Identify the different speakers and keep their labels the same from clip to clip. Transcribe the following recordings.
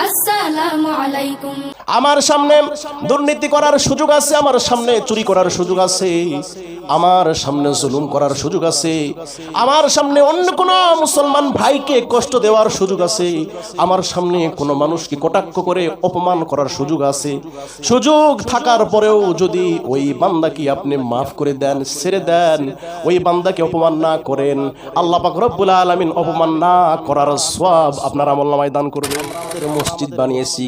Speaker 1: আসসালামু আলাইকুম
Speaker 2: আমার সামনে দুর্নীতি করার সুযোগ আছে, আমার সামনে চুরি করার সুযোগ আছে, আমার সামনে জুলুম করার সুযোগ আছে, আমার সামনে অন্য কোনো মুসলমান ভাইকে কষ্ট দেওয়ার সুযোগ আছে, আমার সামনে কোনো মানুষকে কটাক্ষ করে অপমান করার সুযোগ আছে। সুযোগ থাকার পরেও যদি ওই বান্দাকে আপনি মাফ করে দেন, ছেড়ে দেন, ওই বান্দাকে অপমান না করেন, আল্লাহ পাক রব্বুল আলামিন অপমান না করার সওয়াব আপনার আমলনামায় দান করবেন মসজিদ বানিয়েছি।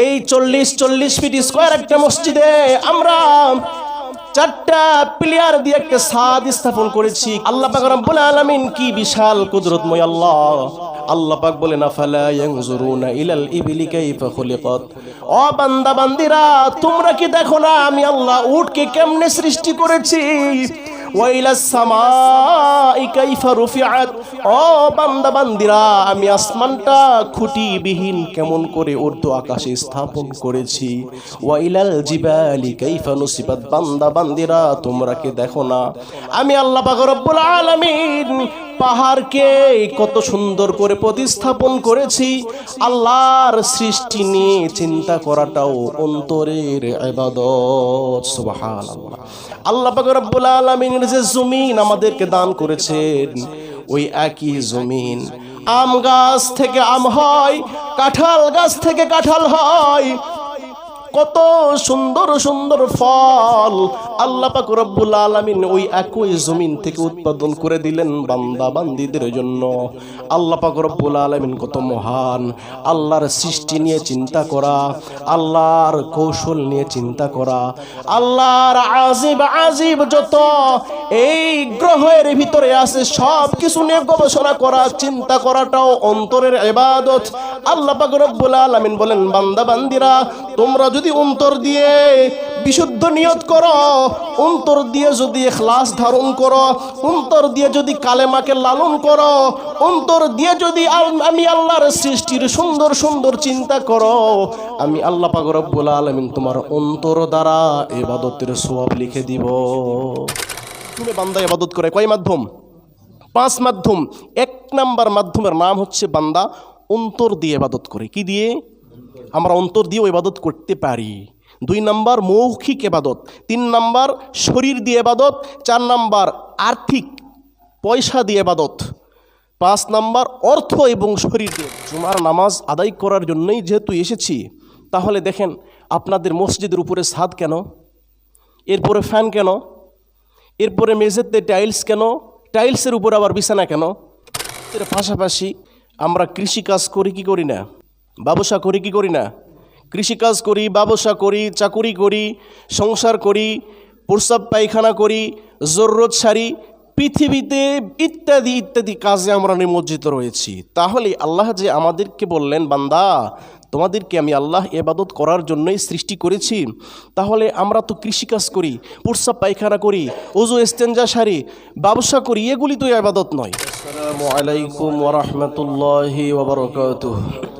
Speaker 2: এই চল্লিশ চল্লিশ ফিট স্কোয়ার একটা মসজিদে আমরা চারটা প্লেয়ার দিয়ে একটা সাদ স্থাপন করেছি। আল্লাহ রব্বুল আলামিন কি বিশাল কুদরতময় আল্লাহ। আল্লাহ পাক তোমরা কি দেখো না আমি আল্লাহ উটকে কেমনে সৃষ্টি করেছি? ও বান্দা আমি আসমানটা খুঁটিবিহীন কেমন করে উর্দু আকাশে স্থাপন করেছি? ওয়াইলাল জিবালি কাইফা নুসিবাত। বান্দা বান্দিরা তোমরা কি দেখো না? আমি আল্লাহ পাক রব্বুল আলামিন পাহাড়কে কত সুন্দর করে প্রতিস্থাপন করেছি, আল্লাহর সৃষ্টি নিয়ে চিন্তা করাটাও অন্তরের আল্লাহ পাক রব্বুল আলামিনের যে জমিন আমাদেরকে দান করেছেন, ওই একই জমিন। আম গাছ থেকে আম হয়, কাঁঠাল গাছ থেকে কাঁঠাল হয় কত সুন্দর সুন্দর ফল। আল্লাহ পাক রব্বুল আলামিন ওই একই জমিন থেকে উৎপাদন করে দিলেন বান্দা বান্দিদের জন্য। আল্লাহ পাক রব্বুল আলামিন কত মহান। আল্লাহর সৃষ্টি নিয়ে চিন্তা করা, আল্লাহর কৌশল নিয়ে চিন্তা করা। আল্লাহর আজিব আজিব যত এই গ্রহের ভিতরে আছে সব কিছু নিয়ে গবেষণা করা, চিন্তা করাটাও অন্তরের ইবাদত। আল্লাহ পাক রব্বুল আলামিন বলেন, বান্দা বান্দিরা, তোমরা অন্তর দিয়ে বিশুদ্ধ নিয়ত করো, অন্তর দিয়ে যদি এখলাস ধারণ করো, অন্তর দিয়ে যদি কালেমাকে লালন করো, অন্তর দিয়ে যদি আমি আল্লাহর সৃষ্টির সুন্দর সুন্দর চিন্তা করো, আমি আল্লাহ পাক রব্বুল আলামিন তোমার অন্তর দ্বারা ইবাদতের সওয়াব লিখে দিব। তুমি বান্দা ইবাদত করে কয় মাধ্যম? পাঁচ মাধ্যম। এক নাম্বার মাধ্যমের নাম হচ্ছে বান্দা অন্তর দিয়ে এবাদত করে। কি দিয়ে? আমরা অন্তর দিয়েও এবাদত করতে পারি। দুই নাম্বার মৌখিক এবাদত তিন নাম্বার শরীর দিয়ে এবাদত চার নাম্বার আর্থিক পয়সা দিয়ে এবাদত পাঁচ নাম্বার অর্থ এবং শরীর দিয়ে। জুমার নামাজ আদায় করার জন্যই যেহেতু এসেছি, তাহলে দেখেন আপনাদের মসজিদের উপরে ছাদ কেন? এরপরে ফ্যান কেন? এরপরে মেঝেতে টাইলস কেন? টাইলসের উপর আবার বিছানা কেন? এর পাশাপাশি আমরা কৃষিকাজ করি কি করি না? ব্যবসা করি, কি করি না? কৃষিকাজ করি, ব্যবসা করি, চাকুরি করি, সংসার করি, প্রস্রাব পায়খানা করি, জরুরত সারি, পৃথিবীতে ইত্যাদি ইত্যাদি কাজে আমরা নিমজ্জিত রয়েছি। তাহলে আল্লাহ যে আমাদেরকে বললেন, বান্দা, তোমাদেরকে আমি আল্লাহ এবাদত করার জন্যই সৃষ্টি করেছি। তাহলে আমরা তো কৃষিকাজ করি, প্রস্রাব পায়খানা করি ওজু এস্তেঞ্জা সারি, ব্যবসা করি, এগুলি তো এবাদত নয়। আসসালামু আলাইকুম ওয়া রাহমাতুল্লাহি ওয়া বারাকাতুহু।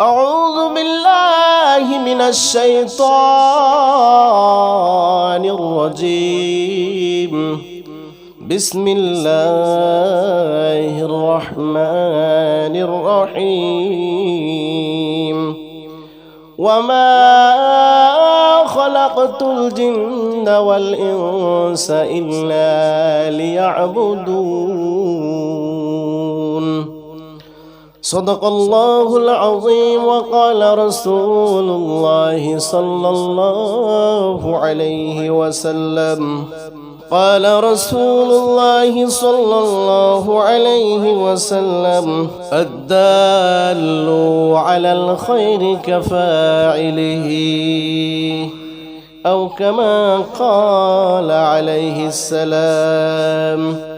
Speaker 2: أعوذ بالله من الشيطان الرجيم. بسم الله الرحمن الرحيم. وما خلقت الجن والإنس إلا ليعبدون. صدق الله العظيم وقال رسول الله صلى الله عليه وسلم. قال رسول الله صلى الله عليه وسلم الدال على الخير كفاعله. أو كما قال عليه السلام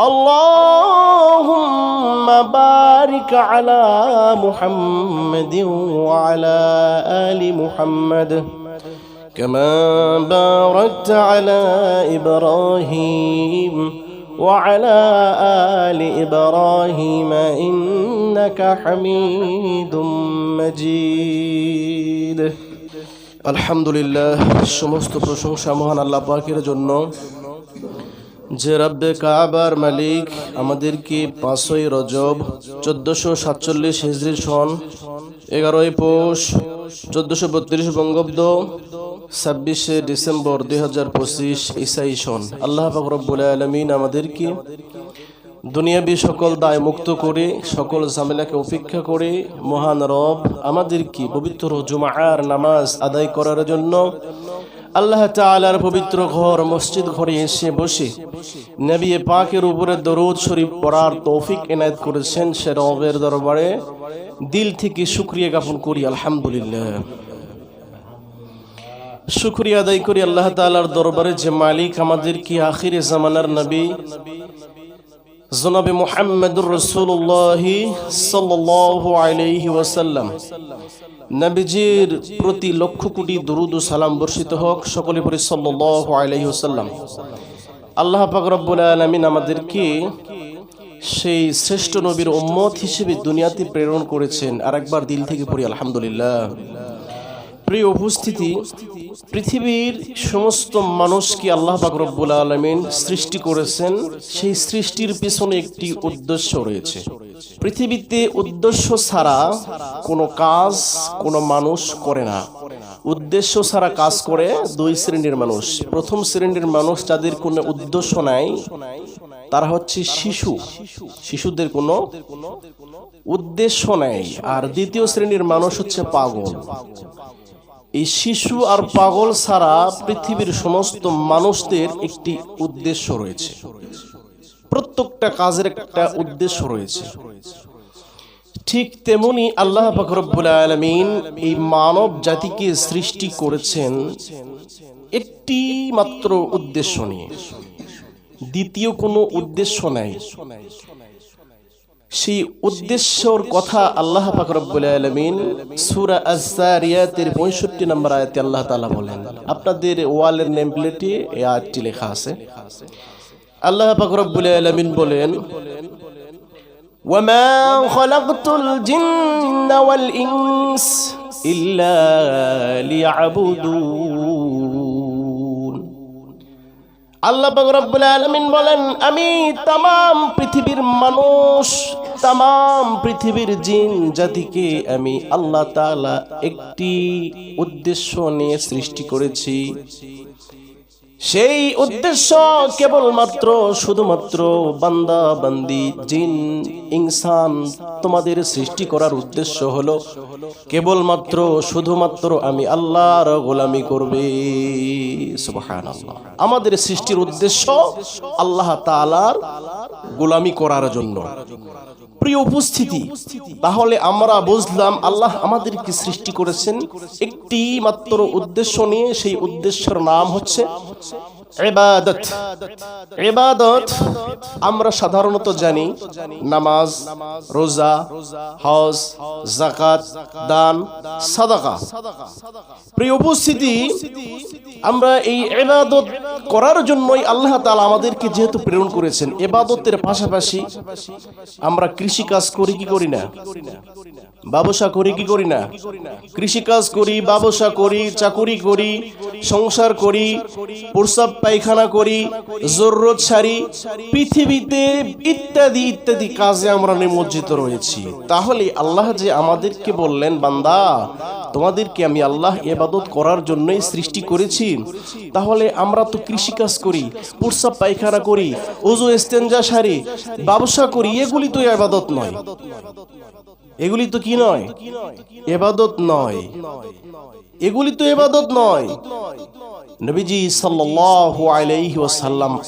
Speaker 2: اللهم بارك على محمد وعلى آل محمد كما باركت على إبراهيم وعلى آل إبراهيم إنك حميد مجيد الحمد لله সমস্ত প্রশংসা মহান আল্লাহ পাকের জন্য যে রব্বে কাবার মালিক, আমাদেরকে পাঁচই রজব, চোদ্দশো সাতচল্লিশ হিজড়ি সন, এগারোই পৌষ, চোদ্দশো বত্রিশ বঙ্গাব্দ, ছাব্বিশে ডিসেম্বর দুই হাজার পঁচিশ ইসাই সন। আল্লাহ রব্বুল আলমিন আমাদেরকে দুনিয়াবি সকল দায় মুক্ত করে, সকল ঝামেলাকে উপেক্ষা করে মহান রব আমাদেরকে পবিত্র জুমার নামাজ আদায় করার জন্য আল্লাহ তালার পবিত্র ঘর, মসজিদ ঘরে এসে বসে নবী পাকের উপরে দরুদ শরীফ পড়ার তৌফিক এনায়ত করেছেন সে রবের দরবারে। দিল থেকে সুক্রিয়া জ্ঞাপন করি, আলহামদুলিল্লাহ। শুক্রিয়া আদায় করি আল্লাহ তালার দরবারে যে মালিক আমাদেরকে আখিরে জামানার নবী জনাবে মোহাম্মদুর রসুল্লাহ সাল্লাহ আলাইহি ওয়াসাল্লাম। নবীজির প্রতি লক্ষ কোটি দরুদ সালাম বর্ষিত হোক সকলে পরে সাল্লাহ আলাইহি ওয়াসাল্লাম। আল্লাহ পাক রব্বুল আলামিন আমাদেরকে সেই শ্রেষ্ঠ নবীর উম্মত হিসেবে দুনিয়াতে প্রেরণ করেছেন। আর একবার দিল থেকে পড়ি, আলহামদুলিল্লাহ। প্রিয় উপস্থিতি, পৃথিবীর সমস্ত মানুষকে আল্লাহ পাক রব্বুল আলমিন সৃষ্টি করেছেন। সেই সৃষ্টির পিছনে একটি উদ্দেশ্য রয়েছে। পৃথিবীতে উদ্দেশ্য ছাড়া কোনো কাজ কোনো মানুষ করে না। উদ্দেশ্য ছাড়া কাজ করে দুই শ্রেণির মানুষ। প্রথম শ্রেণির মানুষ যাদের কোনো উদ্দেশ্য নাই, তারা হচ্ছে শিশু। শিশুদের কোনো উদ্দেশ্য নেই। আর দ্বিতীয় শ্রেণির মানুষ হচ্ছে পাগল। এই শিশু আর পাগল ছাড়া পৃথিবীর সমস্ত মানুষদের একটি উদ্দেশ্য রয়েছে। প্রত্যেকটা কাজের একটা উদ্দেশ্য রয়েছে। ঠিক তেমনি আল্লাহ ফখরবুল আলমিন এই মানব জাতিকে সৃষ্টি করেছেন একটি মাত্র উদ্দেশ্য নিয়ে। দ্বিতীয় কোনো উদ্দেশ্য নাই। সেই উদ্দেশ্যর কথা আল্লাহ পাক রব্বুল আলামিন সূরা আজ-জারিয়াতের 65 নম্বর আয়াতে আল্লাহ তাআলা বলেন আপনাদের ওয়ালের নেম প্লেটে এই আয়াতটি লেখা আছে আল্লাহ পাক রব্বুল আলামিন বলেন وما خلقت الجن والإنس إلا ليعبدون আল্লাহ রব্বুল আলমিন বলেন, আমি তাম পৃথিবীর মানুষ তাম পৃথিবীর জিন জাতিকে আমি আল্লাহ তালা একটি উদ্দেশ্য নিয়ে সৃষ্টি করেছি। সেই উদ্দেশ্য কেবলমাত্র, শুধুমাত্র বান্দা, বান্দি, জিন, ইনসান তোমাদের সৃষ্টি করার উদ্দেশ্য হলো কেবলমাত্র, শুধুমাত্র আমি আল্লাহর গোলামি করবে। আমাদের সৃষ্টির উদ্দেশ্য আল্লাহ তাআলার গোলামি করার জন্য। প্রিয় উপস্থিতি, তাহলে আমরা বুঝলাম আল্লাহ আমাদেরকে সৃষ্টি করেছেন একটি মাত্র উদ্দেশ্য নিয়ে, সেই উদ্দেশ্যের নাম হচ্ছে ইবাদত ইবাদত। আমরা সাধারণত জানি নামাজ, রোজা, হজ জাকাত দান, সাদাকা। প্রিয় উপস্থিতি, আমরা এই ইবাদত করার জন্যই আল্লাহ তাআলা আমাদেরকে যেহেতু প্রেরণ করেছেন, ইবাদতের পাশাপাশি আমরা কৃষি কাজ করি কি করি না? ব্যবসা করি কি করি না? কৃষিকাজ করি, ব্যবসা করি, চাকুরি করি, সংসার করি প্রসাব পায়খানা করি, জরুরত সারি, পৃথিবীতে ইত্যাদি ইত্যাদি কাজে আমরা নিমজ্জিত রয়েছি। তাহলে আল্লাহ যে আমাদেরকে বললেন, বান্দা, তোমাদেরকে আমি আল্লাহ এবাদত করার জন্যই সৃষ্টি করেছি। তাহলে আমরা তো কৃষিকাজ করি প্রসাব পায়খানা করি ওজু এস্তেঞ্জা সারি, ব্যবসা করি, এগুলি তো এবাদত নয়। এগুলি তো কি নয়? এবাদত নয়। এগুলি তো এবাদত নয়। নবীজি সাল্লাল্লাহু আলাইহি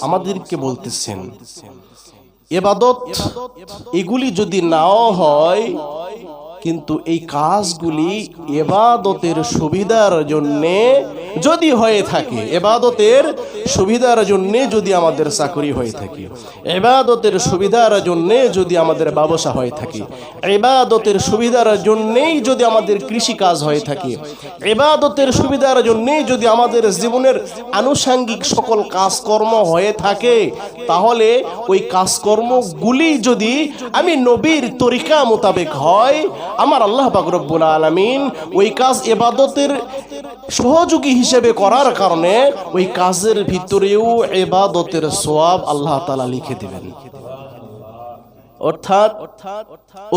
Speaker 2: আমাদেরকে বলতেছেন, এবাদত এগুলি যদি নাও হয় কিন্তু এই কাজগুলি এবাদতের সুবিধার জন্যে যদি হয়ে থাকে, এবাদতের সুবিধার জন্যে যদি আমাদের চাকরি হয়ে থাকে, এবাদতের সুবিধার জন্যে যদি আমাদের ব্যবসা হয়ে থাকে, এবাদতের সুবিধার জন্যেই যদি আমাদের কৃষি কাজ হয়ে থাকে, এবাদতের সুবিধার জন্যেই যদি আমাদের জীবনের আনুষাঙ্গিক সকল কাজকর্ম হয়ে থাকে, তাহলে ওই কাজকর্মগুলি যদি আমি নবীর তরিকা মোতাবেক হয় আমার আল্লাহ বাকরব্বুল আলমিন ওই কাজ এবাদতের সহযোগী হিসেবে করার কারণে ওই কাজের ভিতরেও এবাদতের সোয়াব আল্লাহ তালা লিখে দিবেন। অর্থাৎ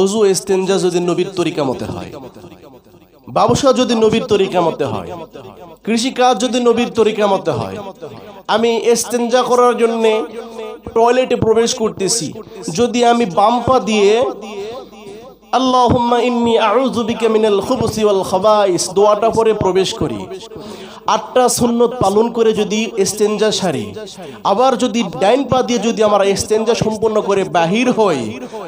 Speaker 2: অজু এস্তেঞ্জা যদি নবীর তরিকা মতে হয়, ব্যবসা যদি নবীর তরিকা মতে হয়, কৃষিকাজ যদি নবীর তরিকা মতে হয়, আমি এস্তেঞ্জা করার জন্য টয়লেটে প্রবেশ করতেছি, যদি আমি বাম্পা দিয়ে আল্লাহুম্মা ইন্নি আউযু বিকা মিনাল ওয়াল খাবাইস। দোয়াটা পরে প্রবেশ করি। আটটা সুন্নত পালন করে যদি এস্তেঞ্জা সারি। আবার যদি ডাইন পা দিয়ে যদি আমরা এস্তেঞ্জা সম্পন্ন করে বাহির হই,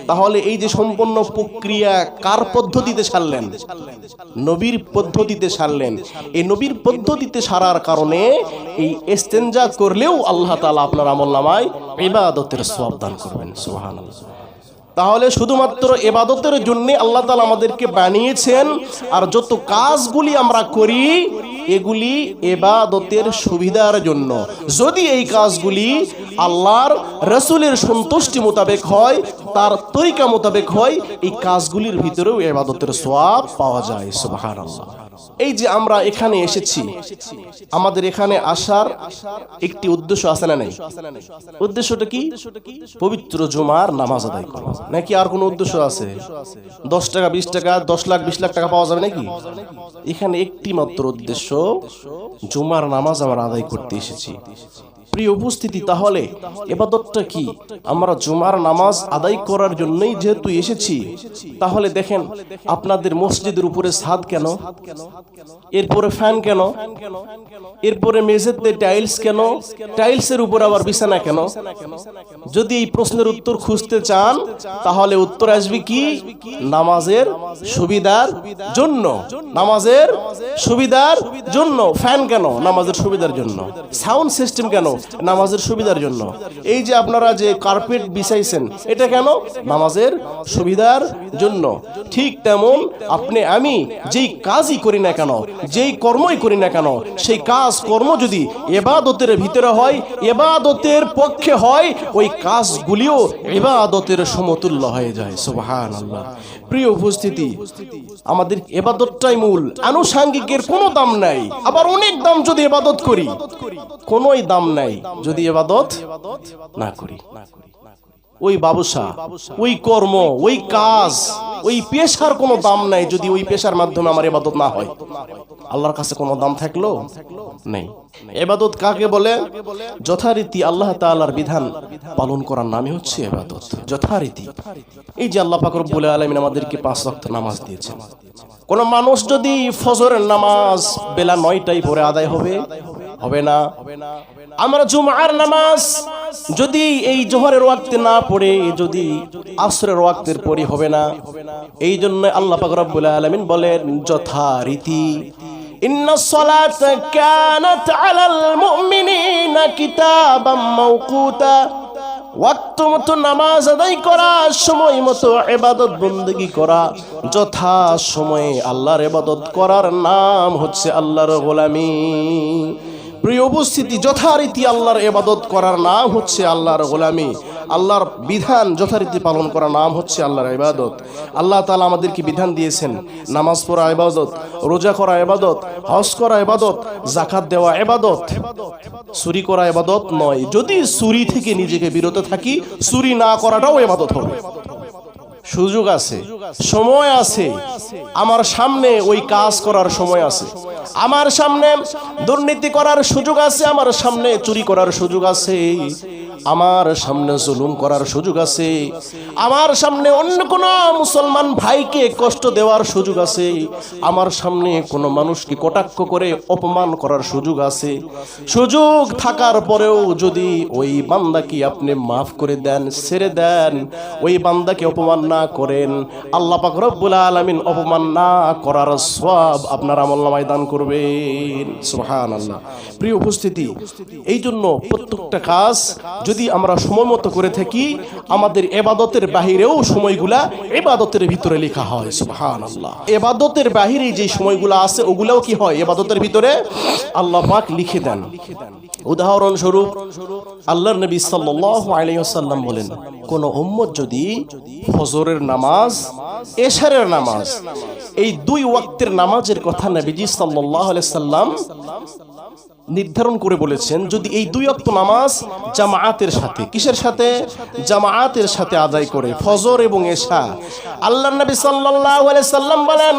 Speaker 2: তাহলে এই যে সম্পূর্ণ প্রক্রিয়া কার পদ্ধতিতে সারলেন? নবীর পদ্ধতিতে সারলেন। এই নবীর পদ্ধতিতে সারার কারণে এই এস্তেঞ্জা করলেও আল্লাহ তাআলা আপনার আমল নামায় ইবাদতের সওয়াব দান করবেন। সুবহানাল্লাহ। তাহলে শুধুমাত্র এবাদতের জন্য আল্লাহ তালা আমাদেরকে বানিয়েছেন, আর যত কাজগুলি আমরা করি, এগুলি এবাদতের সুবিধার জন্য। যদি এই কাজগুলি আল্লাহর রসুলের সন্তুষ্টি মোতাবেক হয়, তার তরিকা মোতাবেক হয়, এই কাজগুলির ভিতরেও এবাদতের সোয়াব পাওয়া যায়। সুবাহান আল্লাহ এই যে আমরা এখানে এসেছি, আমাদের এখানে আসার একটি উদ্দেশ্য আছে না নেই? উদ্দেশ্যটা কি? পবিত্র জুমার নামাজ আদায় করা। নাকি আর কোনো উদ্দেশ্য আছে? দশ টাকা, বিশ টাকা, দশ লাখ, বিশ লাখ টাকা পাওয়া যাবে নাকি? এখানে একটি মাত্র উদ্দেশ্য, জুমার নামাজ আমরা আদায় করতে এসেছি। প্রিয় উপস্থিতি, তাহলে এবাদতটা কি? আমরা জুমার নামাজ আদায় করার জন্যই যেহেতু এসেছি, তাহলে দেখেন আপনাদের মসজিদের উপরে ছাদ কেন? এরপরে ফ্যান কেন? এরপরে মেঝেতে টাইলস কেন? টাইলসের উপর আবার বিছানা কেন? যদি এই প্রশ্নের উত্তর খুঁজতে চান, তাহলে উত্তর আসবে কি? নামাজের সুবিধার জন্য। নামাজের সুবিধার জন্য। ফ্যান কেন? নামাজের সুবিধার জন্য। সাউন্ড সিস্টেম কেন? নামাজের সুবিধার জন্য। এই যে আপনারা যে কার্পেট বিছাইছেন, এটা কেন? নামাজের সুবিধার জন্য। ঠিক তেমন আপনি, আমি যেই কাজই করি না কেন, যেই কর্মই করি না কেন, সেই কাজ কর্ম যদি এবাদতের ভিতরে হয়, এবাদতের পক্ষে হয়, ওই কাজগুলিও এবাদতের সমতুল্য হয়ে যায়। সুবহান প্রিয় উপস্থিতি, আমাদের এবাদতটাই মূল। আনুষাঙ্গিকের কোনো দাম নাই। আবার অনেক দাম যদি এবাদত করি, কোনোই দাম নাই। যদি এবাদত না করি। ওই ব্যবসা, ওই কর্ম, ওই কাজ, ওই পেশার কোনো দাম নাই যদি ওই পেশার মাধ্যমে আমার এবাদত না হয়। আল্লাহর কাছে কোনো দাম থাকল? নেই। এবাদত কাকে বলে? যথারীতি আল্লাহ তাআলার বিধান পালন করার নামই হচ্ছে এবাদত। যথারীতি। এই যে আল্লাহ পাক রব্বুল আলামিন আমাদেরকে পাঁচ ওয়াক্ত নামাজ দিয়েছেন। কোন মানুষ যদি ফজরের নামাজ বেলা নয়টায় পরে আদায় হবে? হবে না। আমরা জুমার নামাজ যদি এই জোহরের ওয়াক্তে না পড়ে, যদি আসরের ওয়াক্তের পরই হবে না। এই জন্য আল্লাহ পাক রব্বুল আলামিন বলেন, যথারীতি নামাজ সময় মতো এবাদত করা, যথা সময়ে আল্লাহর এবাদত করার নাম হচ্ছে আল্লাহর গোলামি প্রিয় উপস্থিতি, যথারীতি আল্লাহর এবাদত করার নাম হচ্ছে আল্লাহর গোলামি। আল্লাহর বিধান যথারীতি পালন করার নাম হচ্ছে আল্লাহর ইবাদত। আল্লাহ তালা আমাদেরকে বিধান দিয়েছেন, নামাজ পড়া ইবাদত, রোজা করা ইবাদত, হজ করা ইবাদত জাকাত দেওয়া ইবাদত। চুরি করা ইবাদত নয়। যদি চুরি থেকে নিজেকে বিরত থাকি, চুরি না করাটাও ইবাদত হবে। সুযোগ আছে, সময় আছে, আমার সামনে ওই কাজ করার সময় আছে। আমার সামনে দুর্নীতি করার সুযোগ আছে, আমার সামনে চুরি করার সুযোগ আছে। আমার সামনে জুলুম করার সুযোগ আছে। আমার সামনে অন্য কোন মুসলমান ভাইকে কষ্ট দেওয়ার সুযোগ আছে। আমার সামনে কোনো মানুষকে কটাক্ষ করে অপমান করার সুযোগ আছে। সুযোগ থাকার পরেও যদি ওই বান্দাকে আপনি মাফ করে দেন, ছেড়ে দেন, ওই বান্দাকে অপমান না করেন, আল্লাহ পাক রব্বুল আলামিন অপমান না করার সওয়াব আপনার আমলনামায় দান করবেন। সুবহানাল্লাহ। প্রিয় উপস্থিতি এই জন্য প্রত্যেকটা কাজ যদি আমরা সময় মতো করে থাকি, আমাদের এবাদতের বাহিরেও সময়গুলা এবাদতের ভিতরে লেখা হয়, সুবহানাল্লাহ। এবাদতের বাহিরে যে সময়গুলা আছে, ওগুলাও কি হয়? এবাদতের ভিতরে আল্লাহ পাক লিখে দেন। উদাহরণস্বরূপ, আল্লাহর নবী সাল্লাল্লাহু বলেন, কোন উম্মত যদি ফজরের নামাজ, এশারের নামাজ, এই দুই ওয়াক্তের নামাজের কথা নবীজি সাল্লাল্লাহু আলাইহি সাল্লাম নির্ধারণ করে বলেছেন, যদি এই দুই অক্ত নামাজ জামায়াতের সাথে, কিসের সাথে? জামায়াতের সাথে আদায় করে, ফজর এবং এশা। আল্লাহ নবী সাল্লাল্লাহু আলাইহি সাল্লাম বলেন,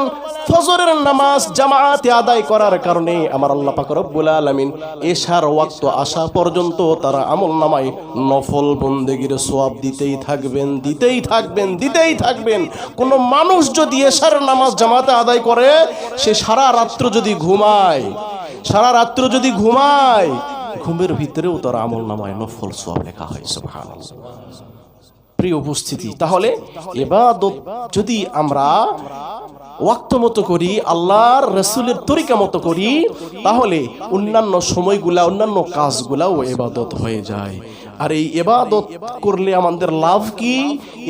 Speaker 2: ফজরের নামাজ জামায়াতে আদায় করার কারণে আমার আল্লাহ পাক রব্বুল আলামিন এশার ওয়াক্ত আসা পর্যন্ত তারা আমল নামায় নফল বন্দেগীর সোয়াব দিতেই থাকবেন দিতেই থাকবেন দিতেই থাকবেন। কোনো মানুষ যদি এশার নামাজ জামাতে আদায় করে, সে সারা রাত্র যদি ঘুমায় সারা রাত্র যদি ঘুমায়, ঘুমের ভিতরেও তার আমল নামায় নফল সব লেখা হয় সুহান প্রিয় উপস্থিতি, তাহলে এবাদত যদি আমরা ওয়াক্ত মতো করি, আল্লাহর রসুলের তরিকা মতো করি, তাহলে অন্যান্য সময়গুলা, অন্যান্য কাজগুলাও এবাদত হয়ে যায়। আর এই এবাদত করলে আমাদের লাভ কি?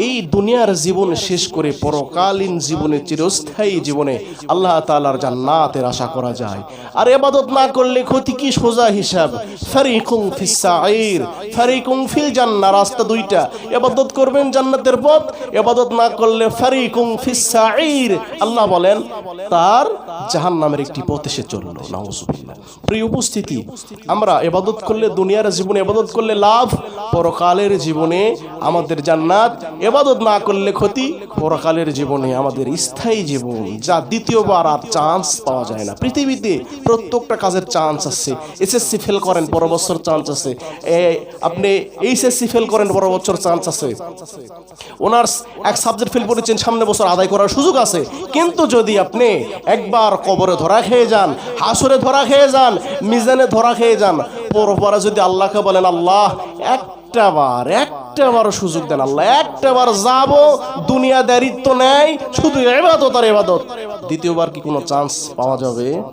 Speaker 2: এই দুনিয়ার জীবন শেষ করে পরকালীন জীবনে, চিরস্থায়ী জীবনে আল্লাহ তাআলার জান্নাতের আশা করা যায়। আর এবাদত না করলে ক্ষতি কি সোজা হিসাব? ফারিকুম ফিস সাঈর ফারিকুম ফিল জান্নাহ, রাস্তা দুইটা। এবাদত করবেন জান্নাতের পথ, এবাদত না করলে ফারিকুম ফিস সাঈর। আল্লাহ বলেন, তার জাহান্নামের একটি পথ এসে চলল। নাউজুবিল্লাহ। প্রিয় উপস্থিতি, আমরা এবাদত করলে, দুনিয়ার জীবনে এবাদত করলে লাভ পরকালের জীবনে আমাদের জান্নাত। এবাদত না করলে ক্ষতি, পরকালের জীবনে আমাদের স্থায়ী জীবন, যা দ্বিতীয়বার আর চান্স পাওয়া যায় না। পৃথিবীতে প্রত্যেকটা কাজের চান্স আছে। এসএসসি ফেল করেন পর বছর চান্স আছে। আপনি এইচএসসি ফেল করেন পর বছর চান্স আছে। অনার্স এক সাবজেক্ট ফেল করেছেন সামনে বছর আদায় করার সুযোগ আছে। কিন্তু যদি আপনি একবার কবরে ধরা খেয়ে যান, হাসরে ধরা খেয়ে যান, মিজানে ধরা খেয়ে যান পরপরে যদি আল্লাহকে বলেন, আল্লাহ, একটা বার, একটা বারও সুযোগ দেন, আল্লাহ, একটা বার যাব, দুনিয়া দারিত্ব নেই, শুধু এবাদত আর এবাদত দ্বিতীয়বার কি কোনো চান্স পাওয়া যাবে?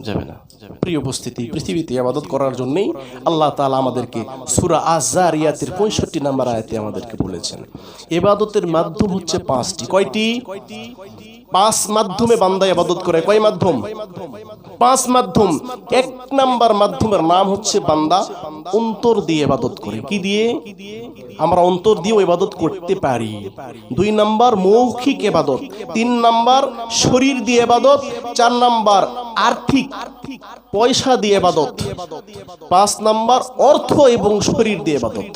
Speaker 2: যাবে না। প্রিয় উপস্থিতি, পৃথিবীতে আবাদত করার জন্যই আল্লাহ তালা আমাদেরকে সূরা আজারিয়াতের পঁয়ষট্টি নাম্বার আয়াতে আমাদেরকে বলেছেন। এবাদতের মাধ্যম হচ্ছে পাঁচটি। কয়টি? পাঁচ মাধ্যমে বান্দা ইবাদত করে। কয় মাধ্যম? পাঁচ মাধ্যম। এক নাম্বার মাধ্যমের নাম হচ্ছে বান্দা অন্তর দিয়ে ইবাদত করে। কি দিয়ে? আমরা অন্তর দিয়েও ইবাদত করতে পারি। দুই নাম্বার মৌখিক ইবাদত তিন নাম্বার শরীর দিয়ে ইবাদত চার নাম্বার আর্থিক পয়সা দিয়ে ইবাদত পাঁচ নাম্বার অর্থ এবং শরীর দিয়ে ইবাদত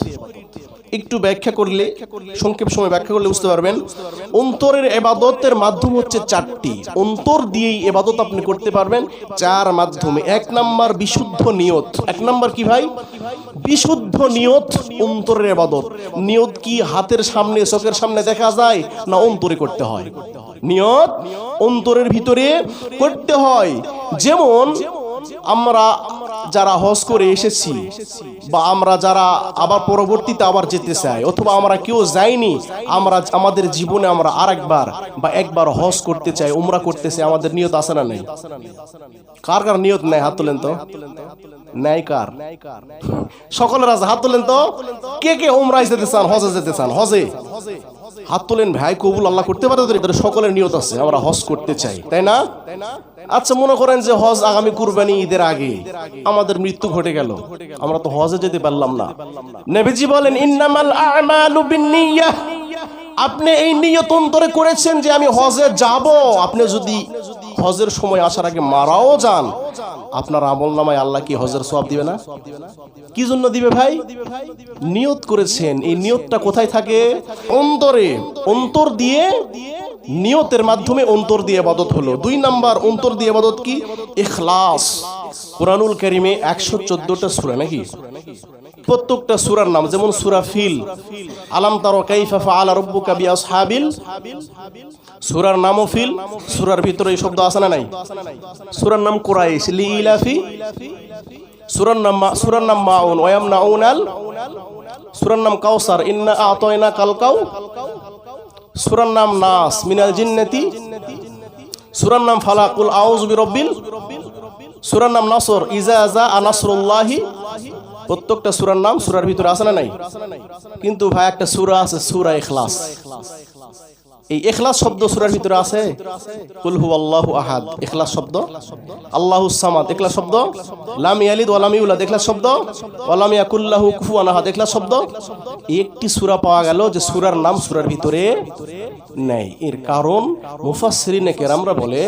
Speaker 2: একটু ব্যাখ্যা করলে, সংক্ষেপ সময় ব্যাখ্যা করলে বুঝতে পারবেন। অন্তরের এবাদতের মাধ্যম হচ্ছে চারটি। অন্তর দিয়েই এবাদত আপনি করতে পারবেন চার মাধ্যমে এক নাম্বার বিশুদ্ধ নিয়ত। এক নাম্বার কি ভাই? বিশুদ্ধ নিয়ত অন্তরের এবাদত। নিয়ত কি হাতের সামনে, চোখের সামনে দেখা যায়, না অন্তরে করতে হয়? নিয়ত অন্তরের ভিতরে করতে হয়। যেমন আমরা যারা হজ করে এসেছি বা আমরা যারা আবার পরবর্তীতে আবার যেতে চাই, অথবা আমরা কেউ যাইনি, আমরা আমাদের জীবনে আমরা আরেকবার বা একবার হজ করতে চাই, উমরা করতে চাই, আমাদের নিয়ত আছে না নেই? কার কার নিয়ত নেই? হাত তোলেন তো। কার? সকলের আছে। হাত তোলেন তো। কে কে উমরা যেতে চান, হজে যেতে চান? হজে? হাত তোলেন ভাই, কবুল আল্লাহ করতে পারে তাদের সকলের নিয়ত আছে, আমরা হজ করতে চাই, তাই না? আচ্ছা মনে করেন যে হজ আগামী কুরবানি ঈদের আগে আমাদের মৃত্যু ঘটে গেল, আমরা তো হজে যেতে পারলাম না। নেবেজি বলেন, ইন্নামাল আমালু বিন্নিয়াহ। আপনি এই নিয়ত অন্তরে করেছেন যে আমি হজে যাব, আপনি যদি হজের সময় আসার আগে মারাও যান। আপনার আমল নামায় আল্লাহ কি হজের সব দিবে না? কি জন্য দিবে ভাই? নিয়ত করেছেন। এই নিয়তটা কোথায় থাকে? অন্তরে। অন্তর দিয়ে নিয়তের মাধ্যমে অন্তর দিয়ে আবাদত হলো। দুই নাম্বার, অন্তর দিয়ে আবাদত কি? ইখলাস। কোরআনুল কারিমে একশো চোদ্দটা সুরা নাকি? প্রত্যেকটা সুরার নাম, যেমন সুরা ফিল। আলাম তারো কাইফা ফাআলা রাব্বুকা বিআসহাবিল সুরার নামও ফিল, সুরার ভিতরে এই শব্দ আছে না নাই? সুরার নাম কুরাইশ, লিইলাফি। সুরার নাম সুরার নাম মাউন ওয়ামনাউনাল সুরার নাম কাউসার, ইন্না আতাইনা কালকাউ। সুরার নাম নাস, মিনাল জিন্নাতি। সুরার নাম ফালাকুল আউযু বিরাব্বিল। সুরার নাম নাসর, ইজা জা আনাসরুল্লাহি প্রত্যেকটা সুরার নাম সুরার ভিতরে আছে না নাই? কিন্তু ভাই, একটা সুরা আছে, সুরা ইখলাস। এই ইখলাস শব্দ সুরার ভিতরে আছে? কুল হু আল্লাহু আহাদ। ইখলাস শব্দ? আল্লাহু সামাদ। ইখলাস শব্দ? লাম ইয়ালিদ ওয়া লাম ইখলাস শব্দ? ওয়া লাম ইয়াকুল লাহু কুফুয়ান ইখলাস শব্দ? একটি সূরা পাওয়া গেল যে সূরার নাম সূরার ভিতরে নেই। এর কারণ মুফাসসিরিনে কেরামরা বলে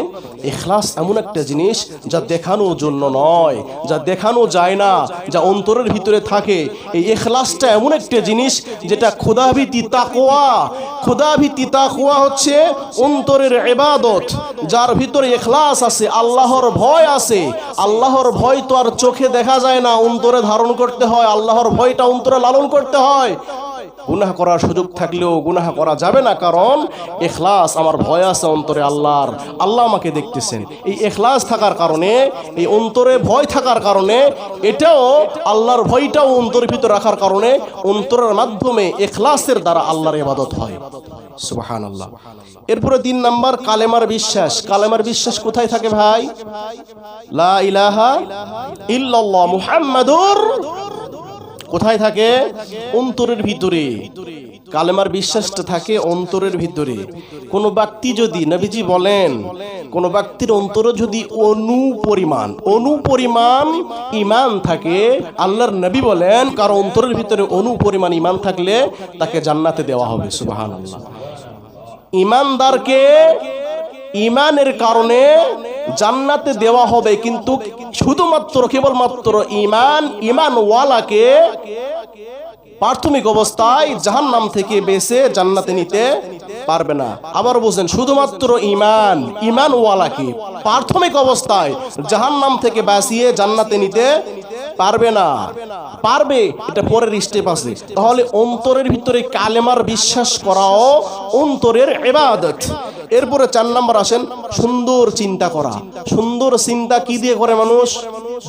Speaker 2: এখলাস এমন একটা জিনিস যা দেখানোর জন্য নয়, যা দেখানো যায় না, যা অন্তরের ভিতরে থাকে। এই এখলাসটা এমন একটা জিনিস যেটা খোদাভীতি তাকওয়া। খোদাভীতি তাকওয়া হচ্ছে অন্তরের এবাদত যার ভিতরে এখলাস আছে, আল্লাহর ভয় আছে। আল্লাহর ভয় তো আর চোখে দেখা যায় না, অন্তরে ধারণ করতে হয়, আল্লাহর ভয়টা অন্তরে লালন করতে হয়। গুনাহ করার সুযোগ থাকলেও গুনাহ করা যাবে না, কারণ এখলাস আমার ভয় আছে অন্তরে আল্লাহর। আল্লাহ আমাকে দেখতেছেন। এই এখলাস থাকার কারণে, এই অন্তরে ভয় থাকার কারণে, এটাও আল্লাহর ভয়টাও অন্তরের ভিতর রাখার কারণে অন্তরের মাধ্যমে এখলাসের দ্বারা আল্লাহর ইবাদত হয়। সুবাহান আল্লাহ এরপরে তিন নাম্বার, কালেমার বিশ্বাস। কালেমার বিশ্বাস কোথায় থাকে ভাই? লা ইলাহা ইল্লাল্লাহ, মুহাম্মাদুর কোথায় থাকে? অন্তরের ভিতরে। কালেমার বিশ্বাসটা থাকে অন্তরের ভিতরে। কোন ব্যক্তি যদি নবীজি বলেন, কোন ব্যক্তির অন্তরে যদি অনু পরিমাণ অনু পরিমাণ ইমান থাকে, আল্লাহর নবী বলেন, কারও অন্তরের ভিতরে অনু পরিমাণ ইমান থাকলে তাকে জান্নাতে দেওয়া হবে আল্লাহ ইমানদারকে ইমানের কারণে জান্নাতে দেওয়া হবে, কিন্তু শুধুমাত্র, কেবলমাত্র ইমান, ইমানওয়ালাকে প্রাথমিক অবস্থায় জাহান্নাম থেকে বেঁচে জান্নাতে নিতে পারবে না। আবার বলছেন, শুধুমাত্র ইমান, ইমানওয়ালাকে প্রাথমিক অবস্থায় জাহান্নাম থেকে বাঁচিয়ে জান্নাতে নিতে পারবে না। পারবে, এটা পরের স্টেপ আছে। তাহলে অন্তরের ভিতরে কালেমার বিশ্বাস করাও অন্তরের এবাদত এরপরে চার নাম্বার আসেন, সুন্দর চিন্তা করা। সুন্দর চিন্তা কি দিয়ে করে মানুষ?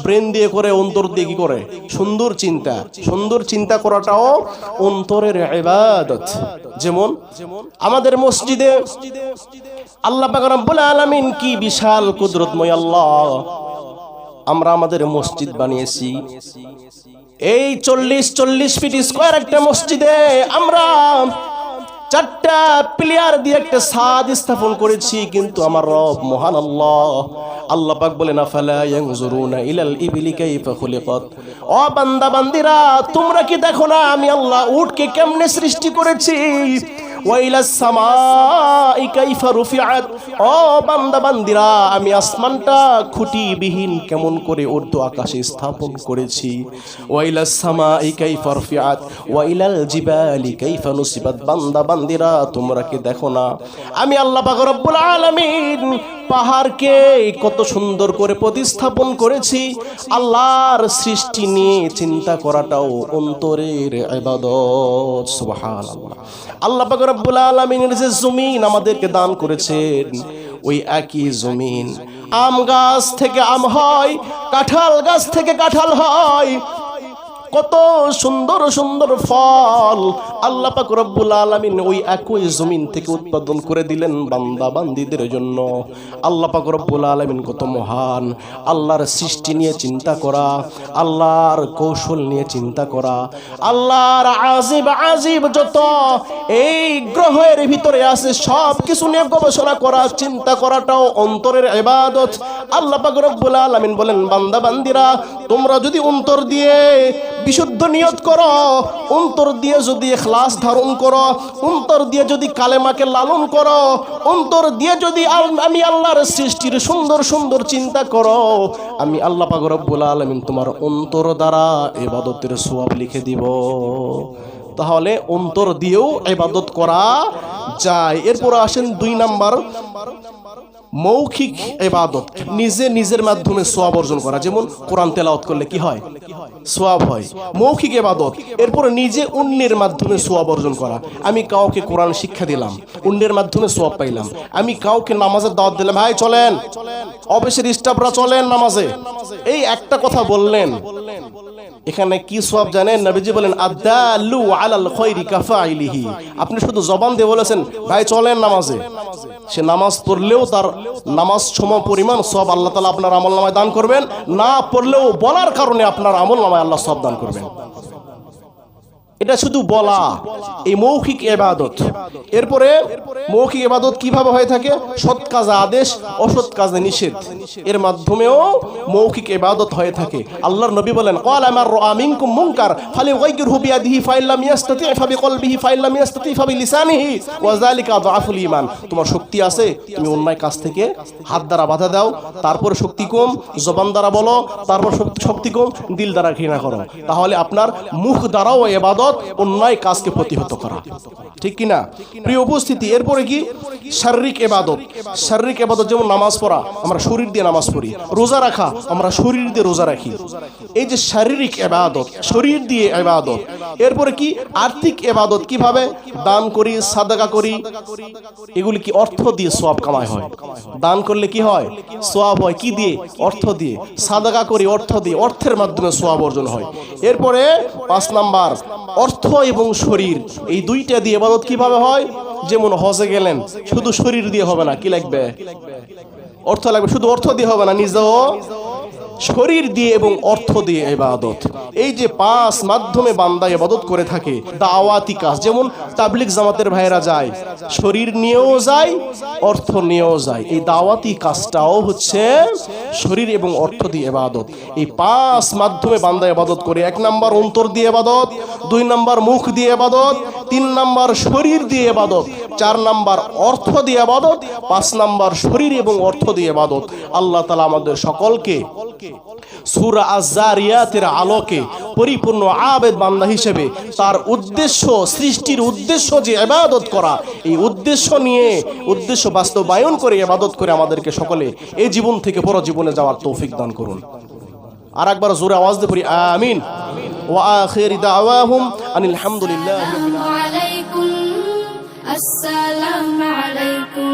Speaker 2: ব্রেন দিয়ে করে, অন্তর দিয়ে কি করে? সুন্দর চিন্তা। সুন্দর চিন্তা করাটাও অন্তরের ইবাদত। যেমন, আমাদের মসজিদে আল্লাহ পাক রব্বুল আলামিন কি বিশাল কুদরতময় আল্লাহ। আমরা আমাদের মসজিদ বানিয়েছি। এই চল্লিশ চল্লিশ ফিট স্কোয়ার একটা মসজিদে আমরা চারটা প্লেয়ার দিয়ে একটা সাদ স্থাপন করেছি, কিন্তু আমার রব মহান আল্লাহ আল্লাহ পাক বলে না ফালা ইয়ানজুরুনা ইলাল ইবলি কাইফা খুলিকাত। ও বান্দা বান্দিরা, তোমরা কি দেখো না আমি আল্লাহ উটকে কেমনে সৃষ্টি করেছি? ওয়াইলা সামাই কাইফা রুফিআত। ও বান্দা আমি আসমানটা খুঁটিবিহীন কেমন করে উর্দু আকাশে স্থাপন করেছি। ওয়াইলা সামাই কাইফা রুফিআত। ওয়াইলাল জিবালি কাইফা নুসিবাত। বান্দা তোমরা কি দেখো না? আমি আল্লাহ পাক রব্বুল পাহাড়কে কত সুন্দর করে প্রতিস্থাপন করেছি। আল্লাহর সৃষ্টি নিয়ে চিন্তা করাটাও অন্তরের আল্লাহ পাক রব্বুল আলামিনের যে জমিন আমাদেরকে দান করেছেন, ওই একই জমিন। আম গাছ থেকে আম হয়, কাঁঠাল গাছ থেকে কাঁঠাল হয় কত সুন্দর সুন্দর ফল। আল্লাহ পাক রব্বুল আলামিন ওই একই জমিন থেকে উৎপাদন করে দিলেন বান্দা বান্দিদের জন্য। আল্লাহ পাক রব্বুল আলামিন কত মহান। আল্লাহর সৃষ্টি নিয়ে চিন্তা করা, আল্লাহর কৌশল নিয়ে চিন্তা করা। আল্লাহর আজিব আজিব যত এই গ্রহের ভিতরে আছে সব কিছু নিয়ে গবেষণা করা, চিন্তা করাটাও অন্তরের ইবাদত। আল্লাহ পাক রব্বুল আলামিন বলেন, বান্দা বান্দিরা, তোমরা যদি অন্তর দিয়ে বিশুদ্ধ নিয়ত করো। অন্তর দিয়ে যদি এখলাস ধারণ করো, অন্তর দিয়ে যদি কালেমাকে লালন করো, অন্তর দিয়ে যদি আমি আল্লাহর সৃষ্টির সুন্দর সুন্দর চিন্তা করো, আমি আল্লাহ পাক রব্বুল আলামিন তোমার অন্তর দ্বারা এবাদতের সোয়াব লিখে দিব। তাহলে অন্তর দিয়েও এবাদত করা যায়। এরপর আসেন দুই নাম্বার। মৌখিক এবাদত নিজে নিজের মাধ্যমে সোয়াব অর্জন করা। যেমন কোরআন তেলাওয়াত করলে কি হয়? সোয়াব হয়। মৌখিক এবাদত এরপর নিজে অন্যের মাধ্যমে সোয়াব অর্জন করা। আমি কাউকে কোরআন শিক্ষা দিলাম, অন্যের মাধ্যমে সোয়াব পাইলাম। আমি কাউকে নামাজের দাওয়াত দিলাম, ভাই, চলেন। অফিসের স্টাফরা চলেন নামাজে। এই একটা কথা বললেন। এখানে কি সব জানেন? নবীজি বলেন আদালু আলাল খৈরি কাফাইলিহি। আপনি শুধু জবান দিয়ে বলেছেন, ভাই, চলেন নামাজে। সে নামাজ পড়লেও তার নামাজ সম পরিমাণ সব আল্লাহ তালা আপনার আমল নামায় দান করবেন। না পড়লেও বলার কারণে আপনার আমল নামায় আল্লাহ সব দান করবেন। এটা শুধু বলা এই মৌখিক এবাদত এরপরে মৌখিক এবাদত কীভাবে হয়ে থাকে? সৎ কাজে আদেশ অসৎ কাজে নিষেধ। এর মাধ্যমেও মৌখিক এবাদত হয়ে থাকে। আল্লাহর নবী বলেন কল আমার রামিনকুম মুনকার ফালি গায়িরহু বিয়াদিহি ফাইল্লাম ইয়াস্তাতি ফাবি কলবিহি ফাইল্লাম ইয়াস্তাতি ফাবি লিসানিহি ওয়া যালিকা দাআফুল ঈমান। তোমার শক্তি আছে তুমি অন্যায় কাজ থেকে হাত দ্বারা বাধা দাও তারপর শক্তি কম জবান দ্বারা বলো তারপর শক্তি- শক্তি কম দিল দ্বারা ঘৃণা করো। তাহলে আপনার মুখ দ্বারাও এবাদত অন্যায় কাজকে প্রতিহত করা। ঠিক কি না প্রিয় উপস্থিতি, এরপরে কি? শারীরিক এবাদত। শারীরিক এবাদত যেমন নামাজ পড়া, আমরা শরীর দিয়ে নামাজ পড়ি। রোজা রাখা, আমরা শরীর দিয়ে রোজা রাখি। এই যে শারীরিক এবাদত, শরীর দিয়ে এবাদত, এরপরে কি? আর্থিক এবাদত কীভাবে? দান করি, সাদাকা করি। এগুলি কি অর্থ দিয়ে সোয়াব কামাই হয়? দান করলে কি হয়? সোয়াব হয় কি দিয়ে? অর্থ দিয়ে। সাদাকা করি, অর্থ দিয়ে, অর্থের মাধ্যমে সোয়াব অর্জন হয়। এরপরে পাঁচ নাম্বার অর্থ এবং শরীর, এই দুইটা দিয়ে এবাদত কীভাবে হয়? যেমন হজে গেলেন, শুধু শরীর দিয়ে হবে না, কি লাগবে? অর্থ লাগবে, শুধু অর্থ দিয়ে হবে না, নিজেও শরীর দিয়ে এবং অর্থ দিয়ে এবাদত এই যে পাঁচ মাধ্যমে বান্দা ইবাদত করে থাকে, দাওয়াতি কাজ, যেমন তাবলিক জামাতের ভাইরা যায়, শরীর নিয়েও যায়, অর্থ নিয়েও যায়। এই দাওয়াতি কাজটাও হচ্ছে শরীর এবং অর্থ দিয়ে এবাদত এই পাঁচ মাধ্যমে বান্দা ইবাদত করে, এক নাম্বার অন্তর দিয়ে ইবাদত, দুই নাম্বার মুখ দিয়ে ইবাদত তিন নাম্বার শরীর দিয়ে ইবাদত, চার নাম্বার অর্থ দিয়ে ইবাদত, পাঁচ নাম্বার শরীর এবং অর্থ দিয়ে ইবাদত। আল্লাহ তালা আমাদের সকলকে সুরা আজারিয়াতের আলোকে পরিপূর্ণ আবেদ বান্দা হিসেবে তার উদ্দেশ্য, সৃষ্টির উদ্দেশ্য যে এবাদত করা, এই উদ্দেশ্য নিয়ে, উদ্দেশ্য বাস্তবায়ন করে এবাদত করে আমাদেরকে সকলে এই জীবন থেকে পর জীবনে যাওয়ার তৌফিক দান করুন। আর একবার জোরে আওয়াজ দিয়ে পড়ি, আমিন। وآخر دعواهم أن الحمد لله السلام
Speaker 1: عليكم السلام عليكم.